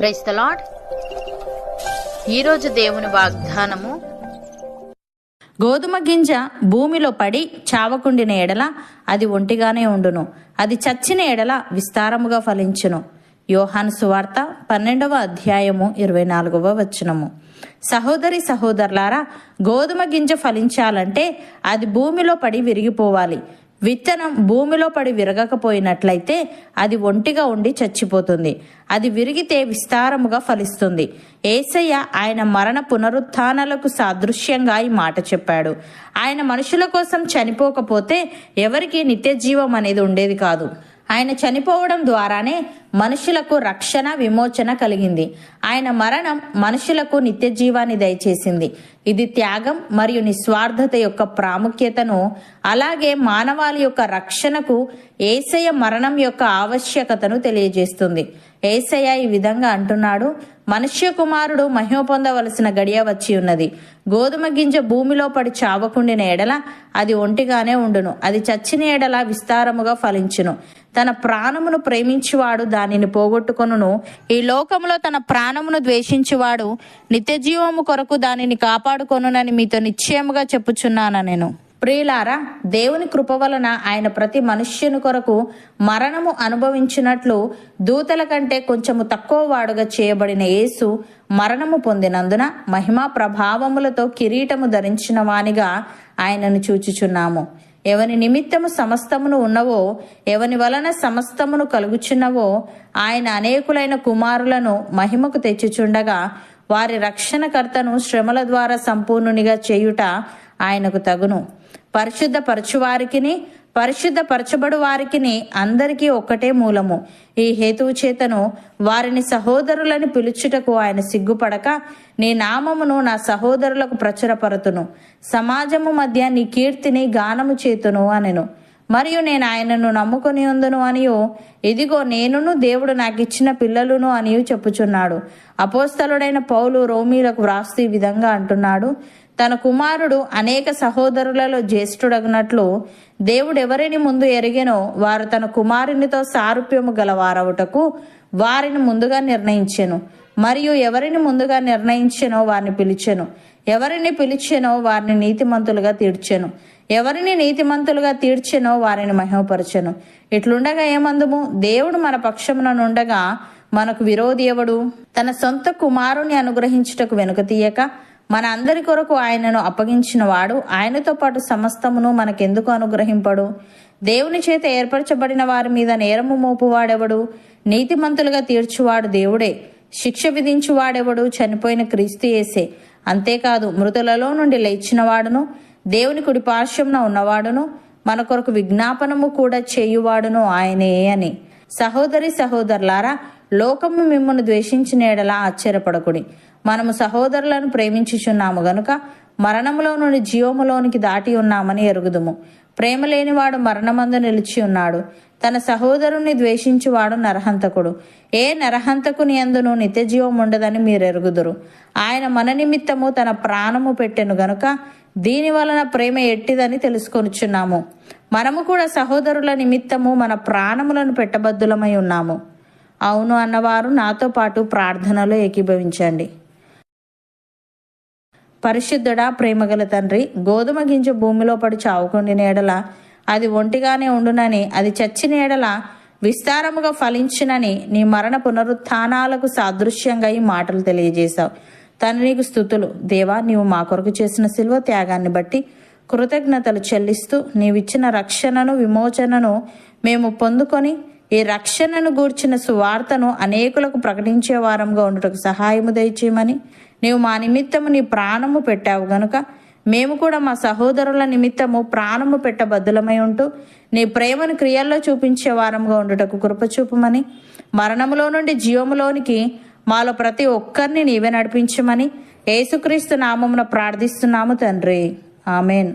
Price the lord ఈరోజు దేవుని వాగ్దానము. గోధుమ గింజ భూమిలో పడి చావకుండిన ఎడల అది ఒంటిగానే ఉండును. అది చచ్చిన ఎడల విస్తారముగా ఫలించును. యోహాను సువార్త పన్నెండవ అధ్యాయము ఇరవై నాలుగవ వచనము. సహోదరి సహోదరులారా గోధుమ గింజ ఫలించాలంటే అది భూమిలో పడి విరిగిపోవాలి. విత్తనం భూమిలో పడి విరగకపోయినట్లయితే అది ఒంటిగా ఉండి చచ్చిపోతుంది. అది విరిగితే విస్తారముగా ఫలిస్తుంది. ఏసయ్య ఆయన మరణ పునరుత్నాలకు సాదృశ్యంగా ఈ మాట చెప్పాడు. ఆయన మనుషుల కోసం చనిపోకపోతే ఎవరికి నిత్య జీవం అనేది ఉండేది కాదు. ఆయన చనిపోవడం ద్వారానే మనుషులకు రక్షణ విమోచన కలిగింది. ఆయన మరణం మనుషులకు నిత్య జీవాన్ని దయచేసింది. ఇది త్యాగం మరియు నిస్వార్థత యొక్క ప్రాముఖ్యతను అలాగే మానవాళి యొక్క రక్షణకు ఏసయ మరణం యొక్క ఆవశ్యకతను తెలియజేస్తుంది. ఏసయ ఈ విధంగా అంటున్నాడు మనుష్య కుమారుడు మహిమ పొందవలసిన గడియ వచ్చి ఉన్నది. గోధుమ గింజ భూమిలో పడి చావకుండిన ఎడల అది ఒంటిగానే ఉండును. అది చచ్చిన ఎడల విస్తారముగా ఫలించును. తన ప్రాణమును ప్రేమించువాడు దానిని పోగొట్టుకొనును. ఈ లోకములో తన ప్రాణమును ద్వేషించువాడు నిత్య జీవము కొరకు దానిని కాపాడుకొనునని మీతో నిశ్చయముగా చెప్పుచున్నాను నేను. ప్రియులారా దేవుని కృప వలన ఆయన ప్రతి మనుష్యుని కొరకు మరణము అనుభవించినట్లు దూతల కంటే కొంచెము తక్కువ వాడుగా చేయబడిన యేసు మరణము పొందినందున మహిమా ప్రభావములతో కిరీటము ధరించిన వానిగా ఆయనను చూచుచున్నాము. ఎవని నిమిత్తము సమస్తమును ఉన్నవో ఎవని వలన సమస్తమును కలుగుచున్నవో ఆయన అనేకులైన కుమారులను మహిమకు తెచ్చుచుండగా వారి రక్షణకర్తను శ్రమల ద్వారా సంపూర్ణునిగా చేయుట ఆయనకు తగును. పరిశుద్ధపరచువారికిని పరిశుద్ధపరచబడు వారికిని అందరికీ ఒక్కటే మూలము. ఈ హేతువు చేతను వారిని సహోదరులని పిలుచుటకు ఆయన సిగ్గుపడక నీ నామమును నా సహోదరులకు ప్రచురపరతును. సమాజము మధ్య నీ కీర్తిని గానము చేతును అనెను. మరియు నేను ఆయనను నమ్ముకొని ఉందును అనియు. ఇదిగో నేనును దేవుడు నాకు ఇచ్చిన పిల్లలును అనియు చెప్పుచున్నాడు. అపోస్తలుడైన పౌలు రోమీలకు వ్రాస్తూ ఈ విధంగా అంటున్నాడు. తన కుమారుడు అనేక సహోదరులలో జ్యేష్ఠుడగినట్లు దేవుడు ఎవరిని ముందు ఎరిగినో వారు తన కుమారునితో సారూప్యము గలవారవుటకు వారిని ముందుగా నిర్ణయించెను. మరియు ఎవరిని ముందుగా నిర్ణయించెనో వారిని పిలిచెను. ఎవరిని పిలిచెనో వారిని నీతిమంతులుగా తీర్చెను. ఎవరిని నీతిమంతులుగా తీర్చెనో వారిని మహిమపరచెను. ఇట్లుండగా ఏమందుము? దేవుడు మన పక్షమున నుండగా మనకు విరోధి ఎవడు? తన సొంత కుమారుని అనుగ్రహించుటకు వెనుక తీయక మన అందరి కొరకు ఆయనను అప్పగించిన వాడు ఆయనతో పాటు సమస్తమును మనకెందుకు అనుగ్రహింపడు? దేవుని చేత ఏర్పరచబడిన వారి మీద నేరము మోపువాడెవడు? నీతిమంతులుగా తీర్చువాడు దేవుడే. శిక్ష విధించువాడెవడు? చనిపోయిన క్రీస్తు యేసే. అంతేకాదు మృతులలో నుండి లేచినవాడును దేవుని కుడి పార్శ్వంన ఉన్నవాడును మన కొరకు విజ్ఞాపనము కూడా చేయువాడును ఆయనే అని. సహోదరి సహోదరులారా లోకము మిమ్మల్ని ద్వేషించిన ఎడలా ఆశ్చర్యపడకుడి. మనము సహోదరులను ప్రేమించుచున్నాము గనుక మరణములో నుండి జీవములోనికి దాటి ఉన్నామని ఎరుగుదుము. ప్రేమ లేనివాడు మరణమందు నిలిచి ఉన్నాడు. తన సహోదరుని ద్వేషించువాడు నరహంతకుడు. ఏ నరహంతకుని అందును నిత్యజీవం ఉండదని మీరు ఎరుగుదురు ఆయన మన నిమిత్తము తన ప్రాణము పెట్టెను గనుక దీని వలన ప్రేమ ఎట్టిదని తెలుసుకొనుచున్నాము. మనము కూడా సహోదరుల నిమిత్తము మన ప్రాణములను పెట్టబద్దులమై ఉన్నాము. అవును అన్నవారు నాతో పాటు ప్రార్థనలో ఏకీభవించండి. పరిశుద్ధుడా ప్రేమగల తండ్రి గోధుమ గింజ భూమిలో పడి చావుకుండిన ఎడల అది ఒంటిగానే ఉండునని అది చచ్చిన ఎడల విస్తారముగా ఫలించునని నీ మరణ పునరుత్థానాలకు సాదృశ్యంగా ఈ మాటలు తెలియజేశావు. తను నీకు స్థుతులు. దేవా నీవు మా కొరకు చేసిన శిల్వ త్యాగాన్ని బట్టి కృతజ్ఞతలు చెల్లిస్తూ నీవిచ్చిన రక్షణను విమోచనను మేము పొందుకొని ఈ రక్షణను గూర్చిన సువార్తను అనేకులకు ప్రకటించే వారంగా ఉండుటకు సహాయము దయచేయమని నీవు మా నిమిత్తము నీ ప్రాణము పెట్టావు గనుక మేము కూడా మా సహోదరుల నిమిత్తము ప్రాణము పెట్టబద్దులమై ఉంటూ నీ ప్రేమను క్రియల్లో చూపించే వారంగా ఉండుటకు కృపచూపమని మరణములో నుండి జీవములోనికి మాలో ప్రతి ఒక్కరిని నీవే నడిపించమని యేసుక్రీస్తు నామమున ప్రార్థిస్తున్నాము తండ్రి. ఆమెన్.